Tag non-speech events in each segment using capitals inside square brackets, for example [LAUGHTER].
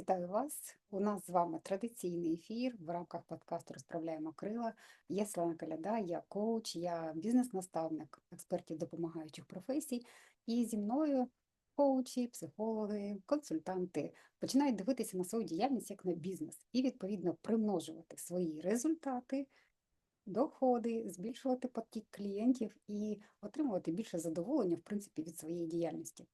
Вітаю вас! У нас з вами традиційний ефір в рамках подкасту Розправляємо крила. Я Слана Каляда, я коуч, я бізнес-наставник експертів допомагаючих професій. І зі мною коучі, психологи, консультанти починають дивитися на свою діяльність як на бізнес і, відповідно, примножувати свої результати, доходи, збільшувати потік клієнтів і отримувати більше задоволення, в принципі, від своєї діяльності.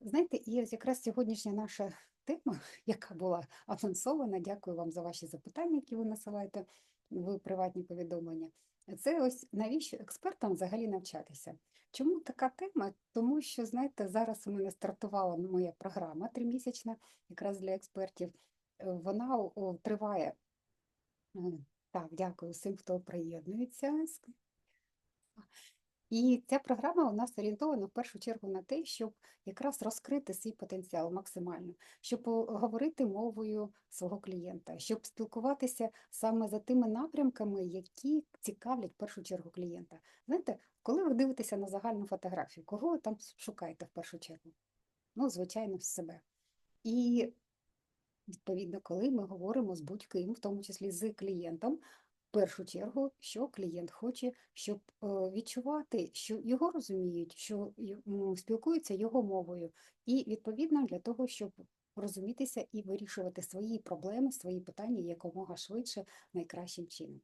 Знаєте, і ось якраз сьогоднішня наша тема, яка була анонсована, дякую вам за ваші запитання, які ви насилаєте в приватні повідомлення. Це ось навіщо експертам взагалі навчатися? Чому така тема? Тому що, знаєте, зараз у мене стартувала моя програма тримісячна, якраз для експертів. Вона триває. Так, дякую всім, хто приєднується. І ця програма у нас орієнтована в першу чергу на те, щоб якраз розкрити свій потенціал максимально, щоб говорити мовою свого клієнта, щоб спілкуватися саме за тими напрямками, які цікавлять в першу чергу клієнта. Знаєте, коли ви дивитеся на загальну фотографію, кого ви там шукаєте в першу чергу? Ну, звичайно, себе. І відповідно, коли ми говоримо з будь-ким, в тому числі з клієнтом, першу чергу, що клієнт хоче, щоб е, відчувати, що його розуміють, що спілкуються його мовою, і відповідно для того, щоб розумітися і вирішувати свої проблеми, свої питання якомога швидше, найкращим чином.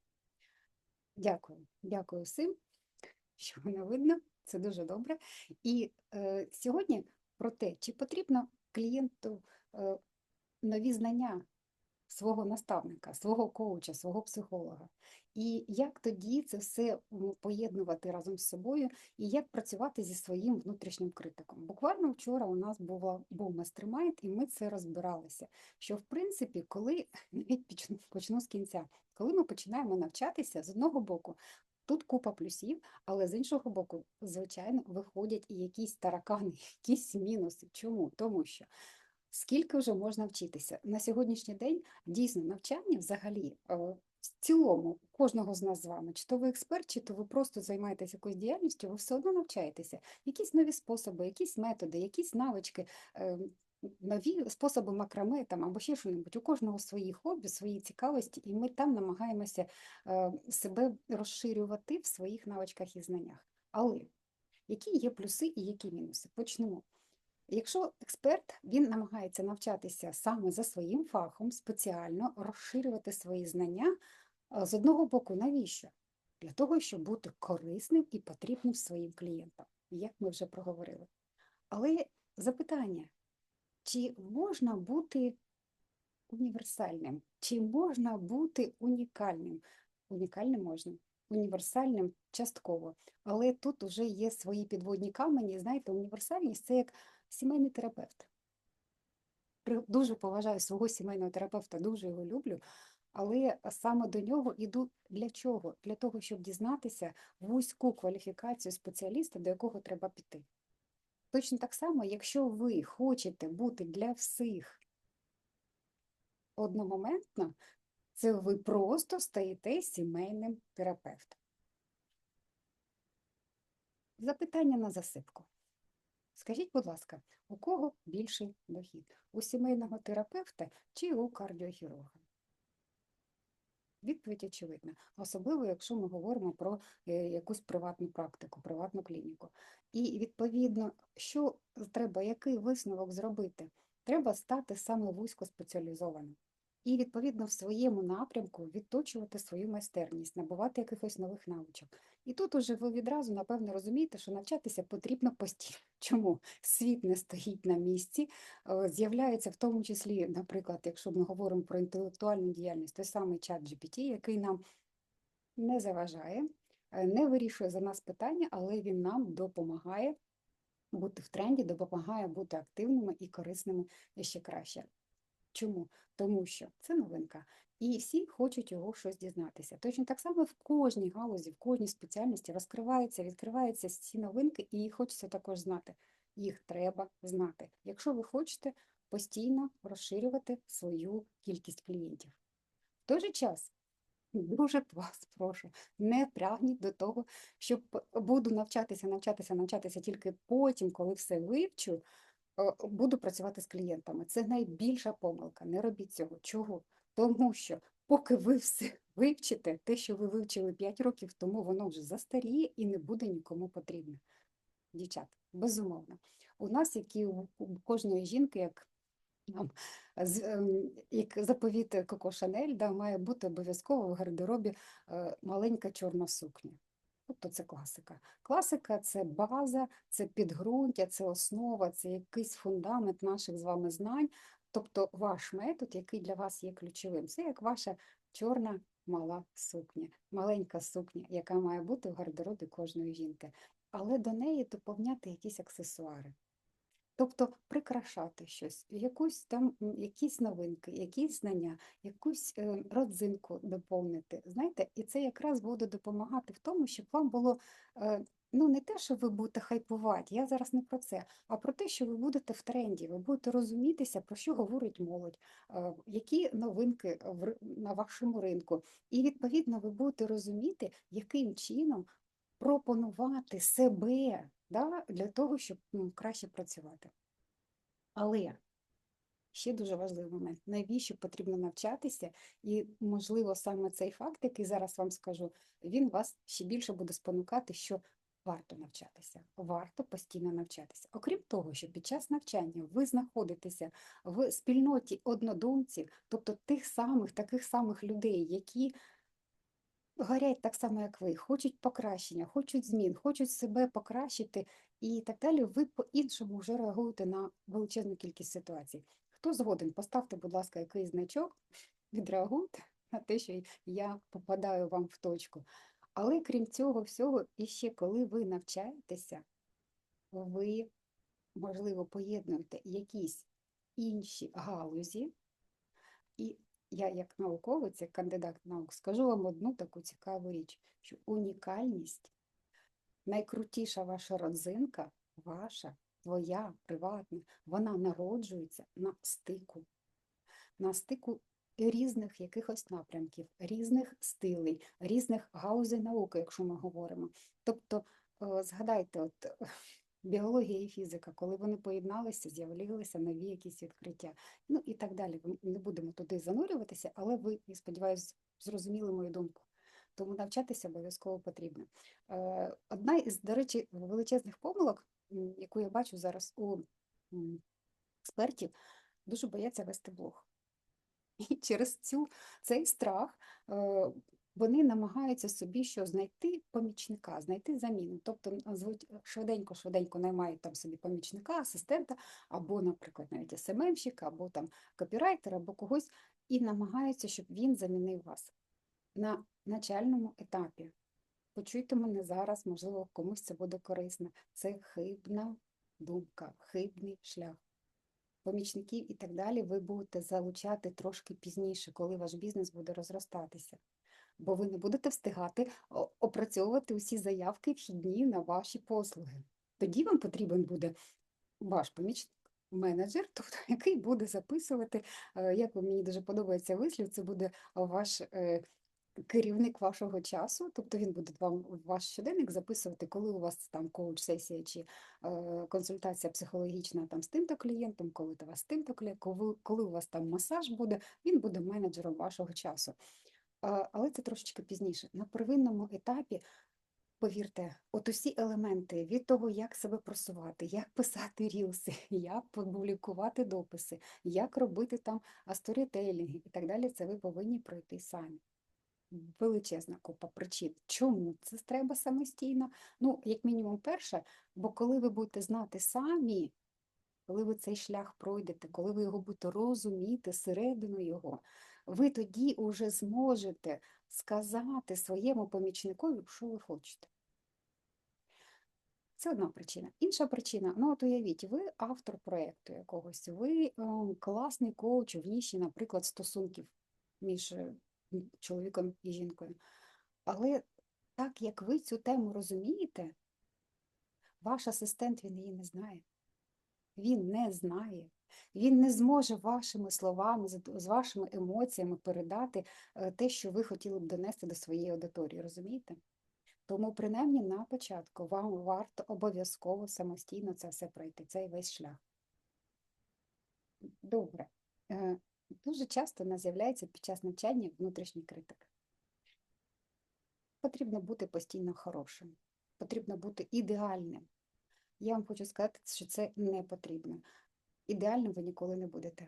Дякую, дякую всім, що мене видно, це дуже добре. І е, сьогодні про те, чи потрібно клієнту е, нові знання свого наставника, свого коуча, свого психолога. І як тоді це все поєднувати разом з собою, і як працювати зі своїм внутрішнім критиком. Буквально вчора у нас була був мастермайнд, і ми це розбиралися. Що в принципі, коли навіть почну, почну з кінця, коли ми починаємо навчатися з одного боку. Тут купа плюсів, але з іншого боку, звичайно, виходять і якісь таракани, [LAUGHS] якісь мінуси. Чому? Тому що Скільки вже можна вчитися? На сьогоднішній день дійсно навчання взагалі е, в цілому кожного з нас з вами, чи то ви експерт, чи то ви просто займаєтесь якоюсь діяльністю, ви все одно навчаєтеся. Якісь нові способи, якісь методи, якісь навички, е, нові способи макраме там або ще щось. У кожного свої хобі, свої цікавості, і ми там намагаємося е, себе розширювати в своїх навичках і знаннях. Але які є плюси і які мінуси? Почнемо. Якщо експерт він намагається навчатися саме за своїм фахом, спеціально розширювати свої знання, з одного боку, навіщо? Для того, щоб бути корисним і потрібним своїм клієнтам, як ми вже проговорили. Але запитання, чи можна бути універсальним, чи можна бути унікальним? Унікальним можна, універсальним частково. Але тут вже є свої підводні камені. Знаєте, універсальність це як сімейний терапевт. Дуже поважаю свого сімейного терапевта, дуже його люблю, але саме до нього йду для чого? Для того, щоб дізнатися вузьку кваліфікацію спеціаліста, до якого треба піти. Точно так само, якщо ви хочете бути для всіх одномоментно, це ви просто стаєте сімейним терапевтом. Запитання на засипку. Скажіть, будь ласка, у кого більший дохід? У сімейного терапевта чи у кардіохірурга? Відповідь очевидна, особливо, якщо ми говоримо про е, якусь приватну практику, приватну клініку. І відповідно, що треба, який висновок зробити? Треба стати саме вузько спеціалізованим і, відповідно, в своєму напрямку відточувати свою майстерність, набувати якихось нових навичок. І тут уже ви відразу, напевно, розумієте, що навчатися потрібно постійно. [LAUGHS] Чому світ не стоїть на місці, е, з'являється в тому числі, наприклад, якщо ми говоримо про інтелектуальну діяльність, той самий чат GPT, який нам не заважає, е, не вирішує за нас питання, але він нам допомагає бути в тренді, допомагає бути активними і корисними ще краще. Чому? Тому що це новинка, і всі хочуть його щось дізнатися. Точно так само в кожній галузі, в кожній спеціальності розкриваються, відкриваються ці новинки, і хочеться також знати. Їх треба знати, якщо ви хочете постійно розширювати свою кількість клієнтів. В той же час дуже вас прошу, не прагніть до того, щоб буду навчатися, навчатися, навчатися тільки потім, коли все вивчу е, буду працювати з клієнтами. Це найбільша помилка. Не робіть цього. Чого? Тому що поки ви все [LAUGHS] вивчите, те, що ви вивчили 5 років тому, воно вже застаріє і не буде нікому потрібно. Дівчат, безумовно. У нас, як і у кожної жінки, як ем, як заповіт Коко Шанель, да, має бути обов'язково в гардеробі е, маленька чорна сукня. Тобто це класика. Класика це база, це підґрунтя, це основа, це якийсь фундамент наших з вами знань. Тобто ваш метод, який для вас є ключовим, це як ваша чорна мала сукня, маленька сукня, яка має бути в гардеробі кожної жінки. Але до неї доповняти якісь аксесуари. Тобто прикрашати щось, якусь там якісь новинки, якісь знання, якусь е, родзинку доповнити. Знаєте, і це якраз буде допомагати в тому, щоб вам було е, ну не те, що ви будете хайпувати, я зараз не про це, а про те, що ви будете в тренді, ви будете розумітися, про що говорить молодь, е, які новинки на вашому ринку. І відповідно ви будете розуміти, яким чином пропонувати себе да, для того, щоб ну, краще працювати. Але ще дуже важливий момент, навіщо потрібно навчатися, і, можливо, саме цей факт, який зараз вам скажу, він вас ще більше буде спонукати, що варто навчатися, варто постійно навчатися. Окрім того, що під час навчання ви знаходитеся в спільноті однодумців, тобто тих самих, таких самих людей, які горять так само, як ви, хочуть покращення, хочуть змін, хочуть себе покращити і так далі, ви по-іншому вже реагуєте на величезну кількість ситуацій. Хто згоден, поставте, будь ласка, якийсь значок, відреагуйте на те, що я попадаю вам в точку. Але крім цього всього, і ще коли ви навчаєтеся, ви, можливо, поєднуєте якісь інші галузі, і я, як науковець, як кандидат наук, скажу вам одну таку цікаву річ, що унікальність, найкрутіша ваша родзинка, ваша, твоя, приватна, вона народжується на стику, на стику різних якихось напрямків, різних стилей, різних галузей науки, якщо ми говоримо. Тобто, е, згадайте, от [LAUGHS] біологія і фізика, коли вони поєдналися, з'явилися нові якісь відкриття. Ну і так далі. Ми Не будемо туди занурюватися, але ви, я сподіваюся, зрозуміли мою думку. Тому навчатися обов'язково потрібно. Е, Одна із, до речі, величезних помилок, яку я бачу зараз у експертів, дуже бояться вести блог. І через цю, цей страх е, вони намагаються собі що знайти помічника, знайти заміну. Тобто швиденько-швиденько наймають там собі помічника, асистента, або, наприклад, навіть СММщика, або там копірайтера, або когось, і намагаються, щоб він замінив вас на начальному етапі. Почуйте мене зараз, можливо, комусь це буде корисно. Це хибна думка, хибний шлях помічників і так далі ви будете залучати трошки пізніше, коли ваш бізнес буде розростатися. Бо ви не будете встигати опрацьовувати усі заявки вхідні на ваші послуги. Тоді вам потрібен буде ваш помічник, менеджер, [LAUGHS] тобто який буде записувати, е, як мені дуже подобається вислів, це буде ваш е, керівник вашого часу, тобто він буде вам ваш щоденник записувати, коли у вас там коуч-сесія чи е, консультація психологічна там з тим-то клієнтом, коли у вас з тим-то клієнтом, коли, коли у вас там масаж буде, він буде менеджером вашого часу. А, Але це трошечки пізніше. На первинному етапі, повірте, от усі елементи від того, як себе просувати, як писати рілси, [LAUGHS] як публікувати дописи, як робити там сторітейлінги і так далі, це ви повинні пройти самі. Величезна купа причин. Чому це треба самостійно? Ну, як мінімум, перше, бо коли ви будете знати самі, коли ви цей шлях пройдете, коли ви його будете розуміти, середину його, ви тоді уже зможете сказати своєму помічникові, що ви хочете. Це одна причина. Інша причина, ну от уявіть, ви автор проєкту якогось, ви ем, класний коуч в ніші, наприклад, стосунків між чоловіком і жінкою. Але так як ви цю тему розумієте, ваш асистент він її не знає. Він не знає. Він не зможе вашими словами, з вашими емоціями передати е, те, що ви хотіли б донести до своєї аудиторії, розумієте? Тому, принаймні, на початку вам варто обов'язково самостійно це все пройти, цей весь шлях. Добре. Дуже часто нас з'являється під час навчання внутрішній критик. Потрібно бути постійно хорошим, потрібно бути ідеальним. Я вам хочу сказати, що це не потрібно. Ідеальним ви ніколи не будете.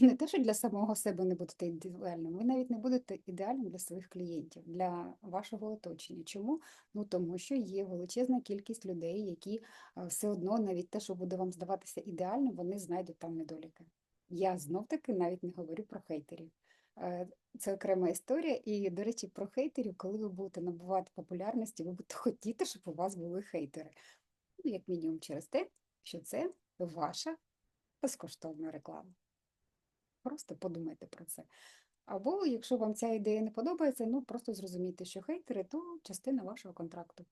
Не те, що для самого себе не будете ідеальним, ви навіть не будете ідеальним для своїх клієнтів, для вашого оточення. Чому? Ну тому що є величезна кількість людей, які все одно навіть те, що буде вам здаватися ідеальним, вони знайдуть там недоліки. Я знов-таки навіть не говорю про хейтерів. Е, Це окрема історія. І, до речі, про хейтерів, коли ви будете набувати популярності, ви будете хотіти, щоб у вас були хейтери. Ну, як мінімум через те, що це ваша безкоштовна реклама. Просто подумайте про це. Або, якщо вам ця ідея не подобається, ну просто зрозумійте, що хейтери то частина вашого контракту.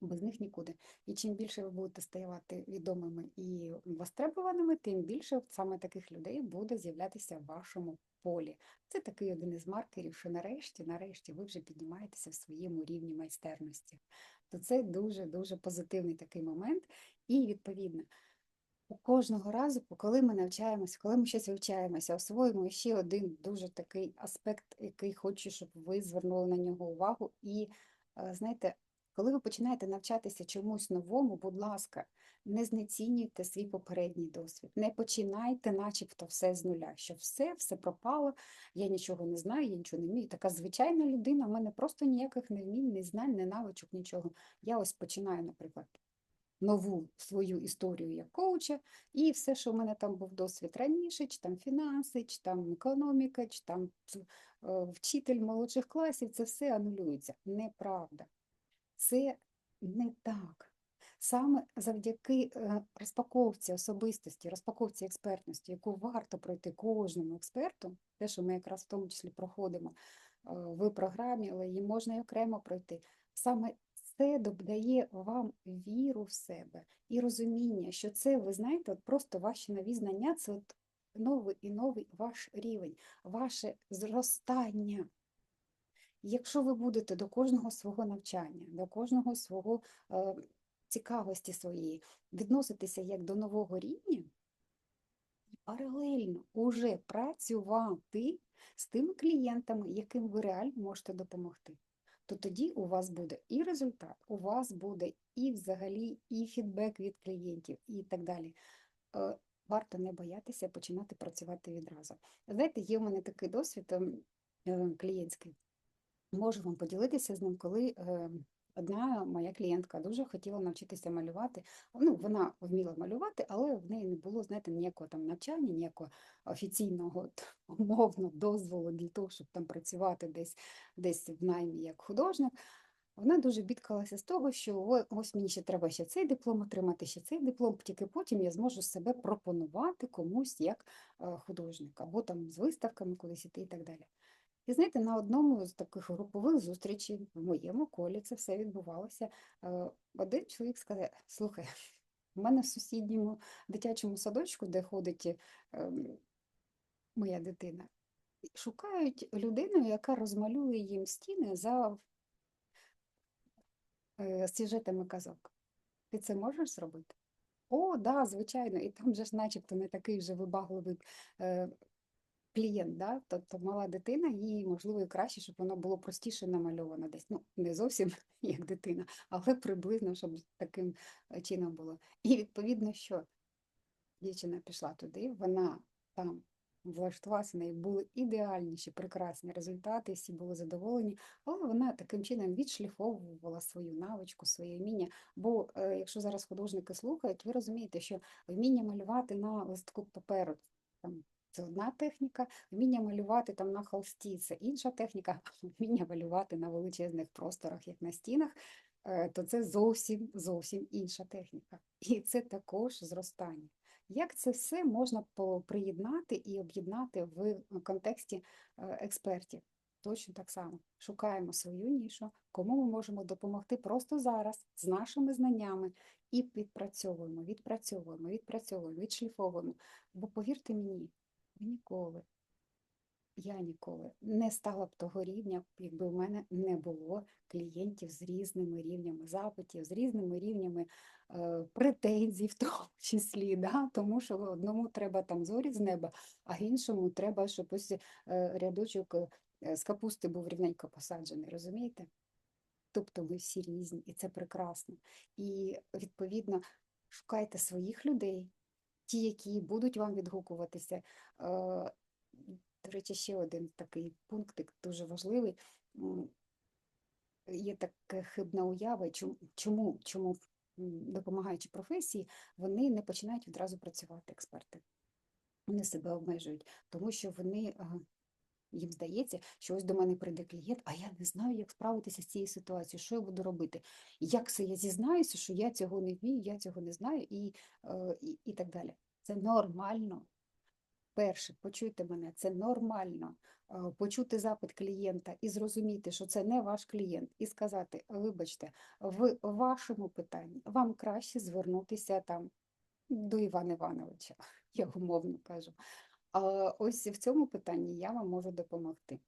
Без них нікуди. І чим більше ви будете ставати відомими і востребованими, тим більше саме таких людей буде з'являтися в вашому полі. Це такий один із маркерів, що нарешті, нарешті ви вже піднімаєтеся в своєму рівні майстерності. То це дуже-дуже позитивний такий момент. І відповідно, у кожного разу, коли ми навчаємося, коли ми щось вивчаємося, освоїмо ще один дуже такий аспект, який хочу, щоб ви звернули на нього увагу. І е, знаєте, коли ви починаєте навчатися чомусь новому, будь ласка, не знецінюйте свій попередній досвід, не починайте, начебто, все з нуля, що все, все пропало, я нічого не знаю, я нічого не вмію. Така звичайна людина, в мене просто ніяких не вмінь, не знань, не навичок, нічого. Я ось починаю, наприклад, нову свою історію як коуча, і все, що в мене там був досвід раніше, чи там фінанси, чи там економіка, чи там е, вчитель молодших класів, це все анулюється. Неправда. Це не так. Саме завдяки е, розпаковці особистості, розпаковці експертності, яку варто пройти кожному експерту, те, що ми якраз в тому числі проходимо е, в програмі, але її можна і окремо пройти. Саме це додає вам віру в себе і розуміння, що це, ви знаєте, от просто ваші нові знання, це от новий і новий ваш рівень, ваше зростання. Якщо ви будете до кожного свого навчання, до кожного свого е, цікавості своєї відноситися як до нового рівня, паралельно уже працювати з тими клієнтами, яким ви реально можете допомогти, то тоді у вас буде і результат, у вас буде і взагалі і фідбек від клієнтів, і так далі. Е, Варто не боятися починати працювати відразу. Знаєте, є в мене такий досвід ем, е, клієнтський. Можу вам поділитися з ним, коли е, одна моя клієнтка дуже хотіла навчитися малювати. Ну, вона вміла малювати, але в неї не було, знаєте, ніякого там навчання, ніякого офіційного умовно дозволу для того, щоб там працювати десь, десь в наймі як художник. Вона дуже бідкалася з того, що ось мені ще треба ще цей диплом отримати, ще цей диплом, тільки потім я зможу себе пропонувати комусь як е, художник, або там з виставками кудись іти і так далі. І знаєте, на одному з таких групових зустрічей в моєму колі це все відбувалося. е, Один чоловік сказав: слухай, у мене в сусідньому дитячому садочку, де ходить ем, моя дитина, шукають людину, яка розмалює їм стіни за е, сюжетами казок. Ти це можеш зробити? О, да, звичайно, і там же ж начебто не такий вже вибагливий е, клієнт, да? тобто мала дитина, їй можливо і краще, щоб воно було простіше намальовано десь. Ну, не зовсім [LAUGHS] як дитина, але приблизно, щоб таким е, чином було. І відповідно, що дівчина пішла туди, вона там влаштувалася, в неї були ідеальніші, прекрасні результати, всі були задоволені, але вона таким чином відшліфовувала свою навичку, своє вміння. Бо е, якщо зараз художники слухають, ви розумієте, що вміння малювати на листку паперу там, це одна техніка, вміння малювати там на холсті це інша техніка, [LAUGHS] вміння малювати на величезних просторах, як на стінах, е, то це зовсім зовсім інша техніка. І це також зростання. Як це все можна приєднати і об'єднати в контексті е, експертів? Точно так само. Шукаємо свою нішу, кому ми можемо допомогти просто зараз з нашими знаннями і відпрацьовуємо, відпрацьовуємо, відпрацьовуємо, відшліфовуємо. Бо повірте мені, ніколи, я ніколи не стала б того рівня, якби в мене не було клієнтів з різними рівнями запитів, з різними рівнями е, претензій, в тому [LAUGHS] числі, да? тому що одному треба там зорі з неба, а іншому треба, щоб ось е, рядочок е, з капусти був рівненько посаджений, розумієте? Тобто ми всі різні, і це прекрасно. І відповідно шукайте своїх людей, ті, які будуть вам відгукуватися. Е, До речі, ще один такий пунктик дуже важливий. Є така хибна уява, чому, чому, допомагаючи професії, вони не починають відразу працювати, експерти. Вони себе обмежують, тому що вони а, їм здається, що ось до мене прийде клієнт, а я не знаю, як справитися з цією ситуацією, що я буду робити. Як це я зізнаюся, що я цього не вмію, я цього не знаю, і, е, і, і так далі. Це нормально. Перше, почуйте мене, це нормально е, почути запит клієнта і зрозуміти, що це не ваш клієнт, і сказати: вибачте, в вашому питанні вам краще звернутися там до Івана Івановича, я умовно кажу. Ось в цьому питанні я вам можу допомогти.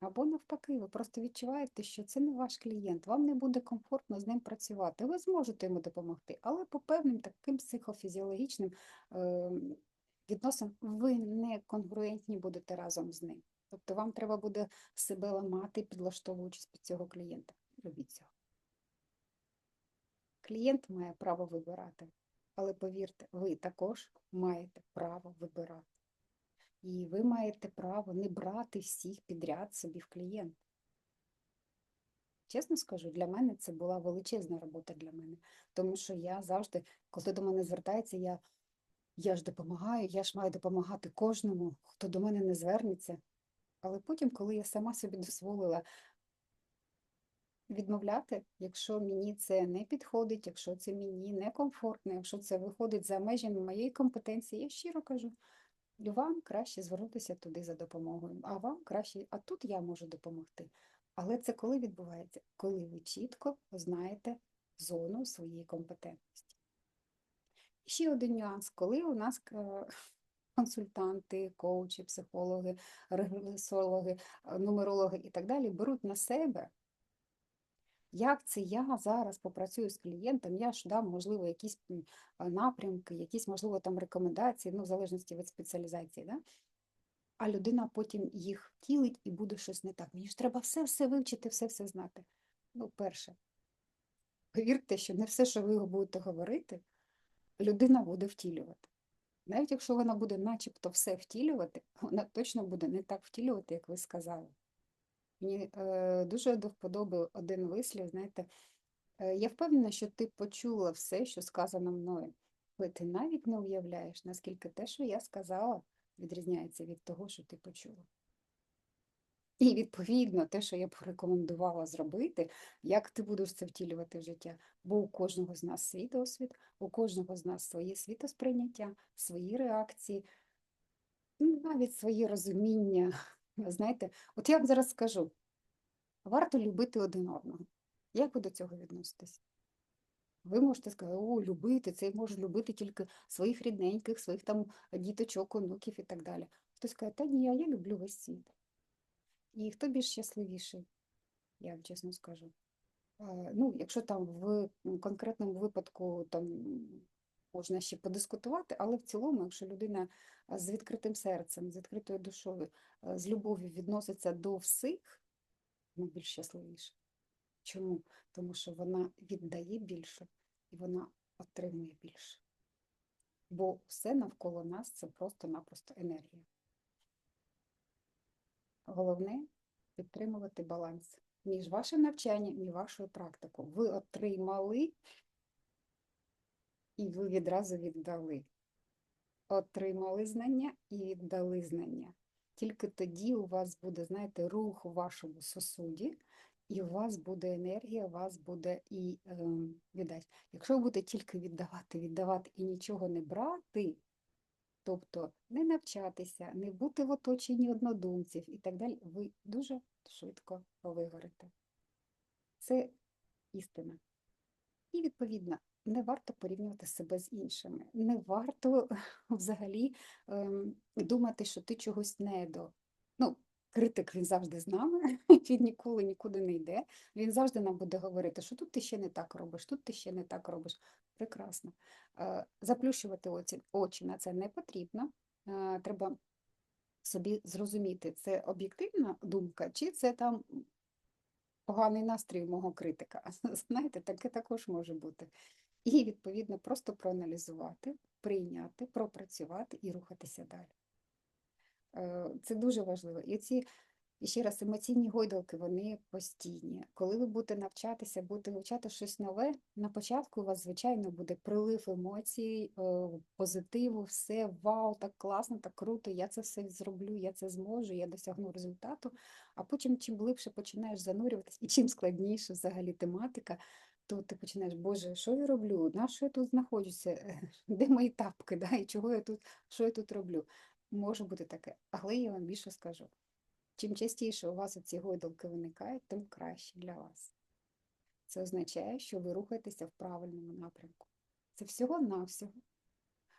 Або навпаки, ви просто відчуваєте, що це не ваш клієнт, вам не буде комфортно з ним працювати. Ви зможете йому допомогти, але по певним таким психофізіологічним е, відносинам ви не конгруентні будете разом з ним. Тобто вам треба буде себе ламати, підлаштовуючись під цього клієнта. Робіть цього. Клієнт має право вибирати, але повірте, ви також маєте право вибирати. І ви маєте право не брати всіх підряд собі в клієнт. Чесно скажу, для мене це була величезна робота для мене, тому що я завжди, коли до мене звертається, я, я ж допомагаю, я ж маю допомагати кожному, хто до мене не звернеться. Але потім, коли я сама собі дозволила відмовляти, якщо мені це не підходить, якщо це мені некомфортно, якщо це виходить за межами моєї компетенції, я щиро кажу, вам краще звернутися туди за допомогою, а вам краще, а тут я можу допомогти. Але це коли відбувається? Коли ви чітко знаєте зону своєї компетентності. Ще один нюанс, коли у нас е, консультанти, коучі, психологи, регресологи, е, нумерологи і так далі беруть на себе як це я зараз попрацюю з клієнтом, я ж дам, можливо, якісь напрямки, якісь, можливо, там рекомендації, ну, в залежності від спеціалізації, да? а людина потім їх втілить і буде щось не так. Мені ж треба все-все вивчити, все-все знати. Ну, перше, повірте, що не все, що ви будете говорити, людина буде втілювати. Навіть якщо вона буде начебто все втілювати, вона точно буде не так втілювати, як ви сказали. Мені е, дуже до вподоби один вислів, знаєте, е, я впевнена, що ти почула все, що сказано мною, але ти навіть не уявляєш, наскільки те, що я сказала, відрізняється від того, що ти почула. І відповідно те, що я б рекомендувала зробити, як ти будеш це втілювати в життя, бо у кожного з нас свій досвід, у кожного з нас своє світосприйняття, свої реакції, ну, навіть свої розуміння. Знаєте, от я вам зараз скажу, варто любити один одного. Як ви до цього відноситесь? Ви можете сказати, о, любити, це я можу любити тільки своїх рідненьких, своїх там діточок, онуків і так далі. Хтось каже, та ні, а я люблю весь світ. І хто більш щасливіший, я вам чесно скажу. Ну, якщо там в конкретному випадку там можна ще подискутувати, але в цілому, якщо людина з відкритим серцем, з відкритою душою, е, з любов'ю відноситься до всіх, вона більш щасливіша. Чому? Тому що вона віддає більше і вона отримує більше. Бо все навколо нас це просто-напросто енергія. Головне підтримувати баланс між вашим навчанням і вашою практикою. Ви отримали і ви відразу віддали. Отримали знання і віддали знання. Тільки тоді у вас буде, знаєте, рух у вашому сосуді, і у вас буде енергія, у вас буде і е, віддасть. Якщо ви будете тільки віддавати, віддавати і нічого не брати, тобто не навчатися, не бути в оточенні однодумців і так далі, ви дуже швидко вигорите. Це істина. І відповідно, не варто порівнювати себе з іншими. Не варто [LAUGHS] взагалі ем, думати, що ти чогось не до. Ну, критик він завжди з нами, [LAUGHS] він ніколи нікуди не йде. Він завжди нам буде говорити, що тут ти ще не так робиш, тут ти ще не так робиш. Прекрасно. Е, Заплющувати очі на це не потрібно. Е, Треба собі зрозуміти, це об'єктивна думка, чи це там поганий настрій мого критика. [LAUGHS] Знаєте, таке також може бути. І, відповідно, просто проаналізувати, прийняти, пропрацювати і рухатися далі. Е, Це дуже важливо. І ці, і ще раз, емоційні гойдалки, вони постійні. Коли ви будете навчатися, будете вивчати щось нове, на початку у вас, звичайно, буде прилив емоцій, е, позитиву, все, вау, так класно, так круто, я це все зроблю, я це зможу, я досягну результату. А потім, чим глибше починаєш занурюватись, і чим складніше взагалі тематика, то ти починаєш, Боже, що я роблю? На що я тут знаходжуся? [LAUGHS] Де мої тапки? Да? І чого я тут, що я тут роблю? Може бути таке, але я вам більше скажу. Чим частіше у вас ці гойдалки виникають, тим краще для вас. Це означає, що ви рухаєтеся в правильному напрямку. Це всього-навсього.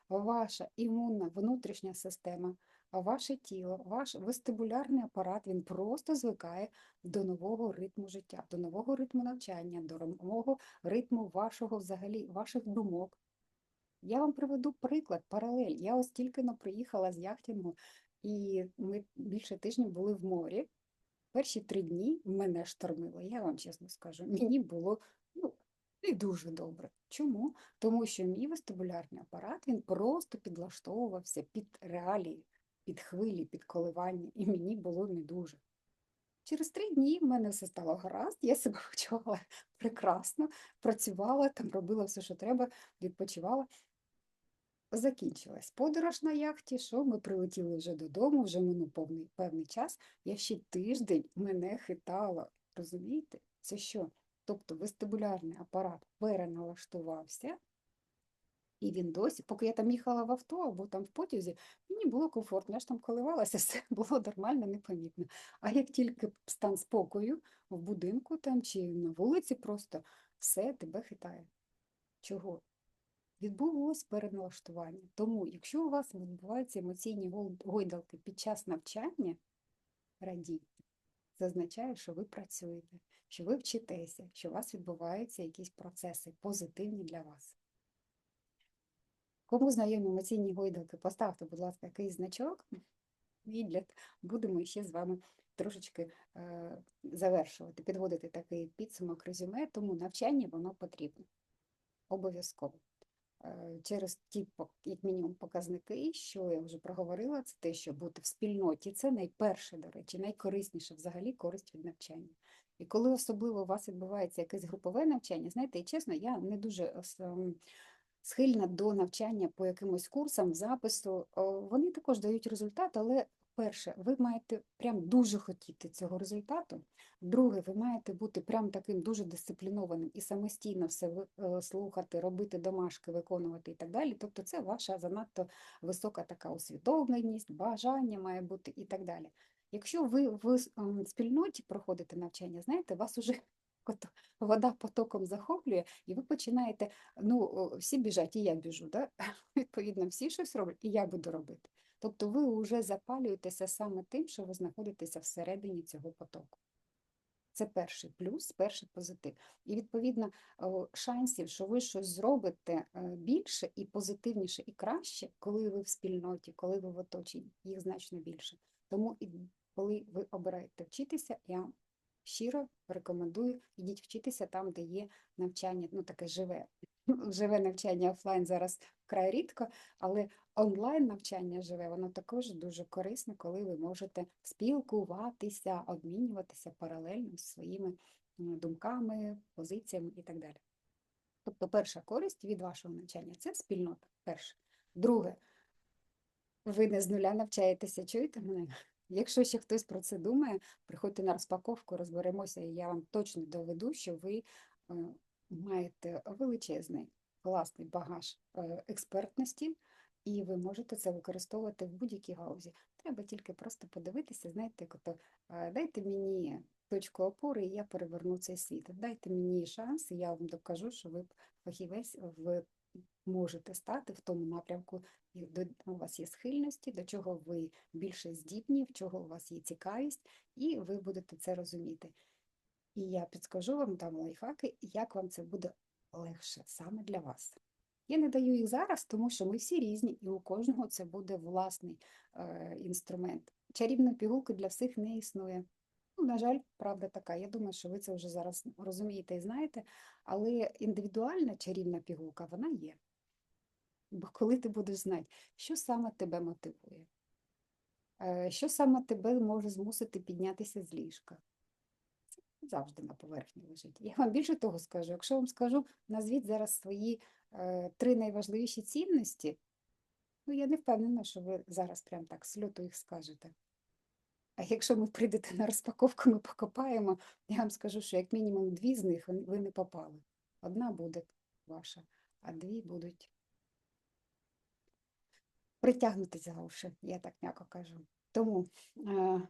Ваша імунна внутрішня система, ваше тіло, ваш вестибулярний апарат, він просто звикає до нового ритму життя, до нового ритму навчання, до нового ритму вашого взагалі, ваших думок. Я вам приведу приклад, паралель. Я ось тільки но приїхала з яхтингу, і ми більше тижня були в морі. Перші три дні мене штормило, я вам чесно скажу. Мені було ну, не дуже добре. Чому? Тому що мій вестибулярний апарат він просто підлаштовувався під реалії, під хвилі, під коливання, і мені було не дуже. Через три дні в мене все стало гаразд, я себе [LAUGHS] почувала прекрасно, працювала, там робила все, що треба, відпочивала. Закінчилась подорож на яхті, що ми прилетіли вже додому, вже минув повний, певний час. Я ще тиждень мене хитала. Розумієте? Це що? Тобто вестибулярний апарат переналаштувався, і він досі, поки я там їхала в авто або там в потязі, мені було комфортно, я ж там коливалася, [LAUGHS] все було нормально, непомітно. А як тільки стан спокою в будинку там чи на вулиці, просто все тебе хитає. Чого? Відбулось переналаштування. Тому, якщо у вас відбуваються емоційні гойдалки під час навчання, радійте. Це означає, що ви працюєте, що ви вчитеся, що у вас відбуваються якісь процеси позитивні для вас. Кому знайомі емоційні гойдалки, поставте, будь ласка, якийсь значок, і будемо ще з вами трошечки е, завершувати, підводити такий підсумок резюме, тому навчання воно потрібно. Обов'язково. Е, Через ті, як мінімум, показники, що я вже проговорила, це те, що бути в спільноті, це найперше, до речі, найкорисніше взагалі користь від навчання. І коли особливо у вас відбувається якесь групове навчання, знаєте, і чесно, я не дуже ем, схильна до навчання по якимось курсам, запису. Вони також дають результат, але перше, ви маєте прям дуже хотіти цього результату. Друге, ви маєте бути прям таким дуже дисциплінованим і самостійно все е, слухати, робити домашки, виконувати і так далі. Тобто це ваша занадто висока така усвідомленість, бажання має бути і так далі. Якщо ви в ем, спільноті проходите навчання, знаєте, вас уже [LAUGHS] вода потоком захоплює, і ви починаєте, ну, всі біжать, і я біжу, да? [LAUGHS] Відповідно, всі щось роблять, і я буду робити. Тобто ви вже запалюєтеся саме тим, що ви знаходитеся всередині цього потоку. Це перший плюс, перший позитив. І відповідно шансів, що ви щось зробите е, більше і позитивніше, і краще, коли ви в спільноті, коли ви в оточенні, їх значно більше. Тому і коли ви обираєте вчитися, я щиро рекомендую ідіть вчитися там, де є навчання, ну таке живе. [LAUGHS] Живе навчання офлайн зараз вкрай рідко, але онлайн навчання живе, воно також дуже корисне, коли ви можете спілкуватися, обмінюватися паралельно з своїми думками, позиціями і так далі. Тобто перша користь від вашого навчання це спільнота. Перше. Друге, ви не з нуля навчаєтеся, чуєте мене? [LAUGHS] Якщо ще хтось про це думає, приходьте на розпаковку, розберемося, і я вам точно доведу, що ви е, маєте величезний класний багаж е, експертності, і ви можете це використовувати в будь-якій гаузі. Треба тільки просто подивитися, знаєте, ото, е, дайте мені точку опори, і я переверну цей світ. Дайте мені шанс, і я вам докажу, що ви фахівець в можете стати в тому напрямку, до у вас є схильності, до чого ви більше здібні, в чого у вас є цікавість, і ви будете це розуміти. І я підскажу вам, дам лайфхаки, як вам це буде легше саме для вас. Я не даю їх зараз, тому що ми всі різні, і у кожного це буде власний е, інструмент. Чарівної пігулки для всіх не існує. Ну, на жаль, правда така. Я думаю, що ви це вже зараз розумієте і знаєте, але індивідуальна чарівна пігулка, вона є. Бо коли ти будеш знати, що саме тебе мотивує, е, що саме тебе може змусити піднятися з ліжка. Завжди на поверхні лежить. Я вам більше того скажу, якщо вам скажу, назвіть зараз свої е, три найважливіші цінності, ну я не впевнена, що ви зараз прям так з льоту їх скажете. А якщо ви прийдете на розпаковку, ми покопаємо, я вам скажу, що як мінімум дві з них ви не попали. Одна буде ваша, а дві будуть притягнути за уші, я так м'яко кажу. Тому е,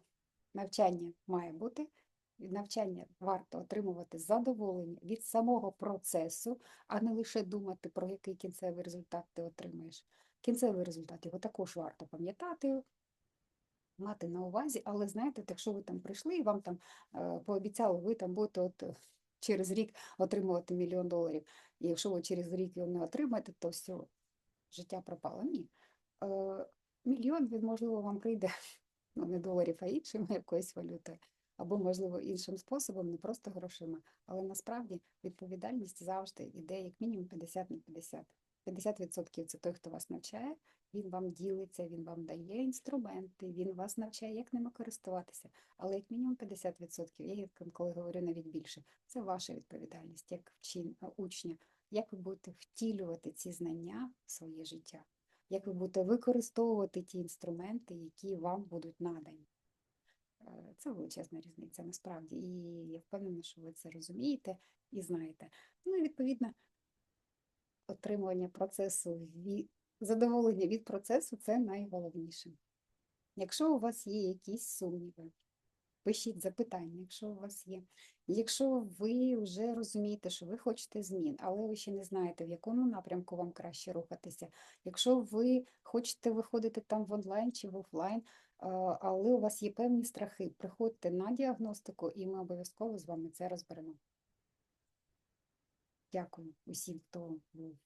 навчання має бути. Навчання варто отримувати задоволення від самого процесу, а не лише думати, про який кінцевий результат ти отримаєш. Кінцевий результат його також варто пам'ятати, мати на увазі, але знаєте, якщо ви там прийшли і вам там е, пообіцяли, ви там будете от е, через рік отримувати мільйон доларів, і якщо ви через рік його не отримаєте, то все, життя пропало. Ні. Е, Мільйон, він, можливо, вам прийде ну, не доларів, а іншою [LAUGHS] якоюсь валютою. Або, можливо, іншим способом, не просто грошима, але насправді відповідальність завжди йде як мінімум 50 на 50. 50% це той, хто вас навчає, він вам ділиться, він вам дає інструменти, він вас навчає, як ними користуватися. Але як мінімум 50%, я коли говорю навіть більше, це ваша відповідальність як вчин, учня, як ви будете втілювати ці знання в своє життя, як ви будете використовувати ті інструменти, які вам будуть надані. Е, Це величезна різниця насправді, і я впевнена, що ви це розумієте і знаєте. Ну і відповідно отримування процесу задоволення від процесу це найголовніше. Якщо у вас є якісь сумніви, пишіть запитання, якщо у вас є. Якщо ви вже розумієте, що ви хочете змін, але ви ще не знаєте, в якому напрямку вам краще рухатися. Якщо ви хочете виходити там в онлайн чи в офлайн, але у вас є певні страхи, приходьте на діагностику, і ми обов'язково з вами це розберемо. Дякую усім, хто був